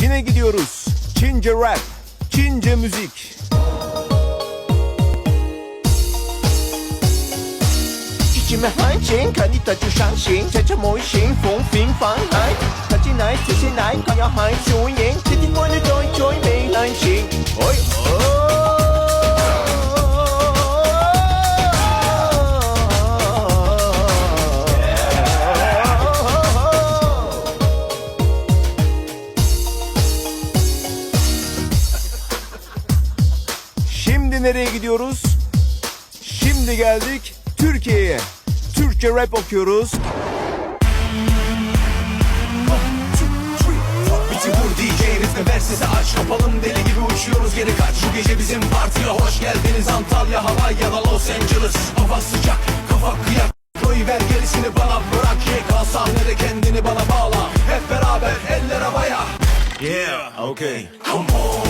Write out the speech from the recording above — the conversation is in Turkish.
Çin'e gidiyoruz. Çince rap, Çince müzik. Çiçime han çin, kani taçı şan şin, çeçe moy şin, fong fin fan hay. Taçı nay, çeçe nay, kaya hay, çuyin, çetin boynu joy joy Şimdi nereye gidiyoruz? Şimdi geldik Türkiye'ye. Türkçe rap okuyoruz. Bizi vur DJ ritme ver sesi aç Kapalım deli gibi uçuyoruz geri kaç Bu gece bizim partiye hoş geldiniz Antalya, Hawaii ya da Los Angeles. Hava sıcak, kafa kıyak Koy ver gerisini bana bırak YK sahnede kendini bana bağla. Hep beraber eller havaya Yeah, okay. Come on, havaya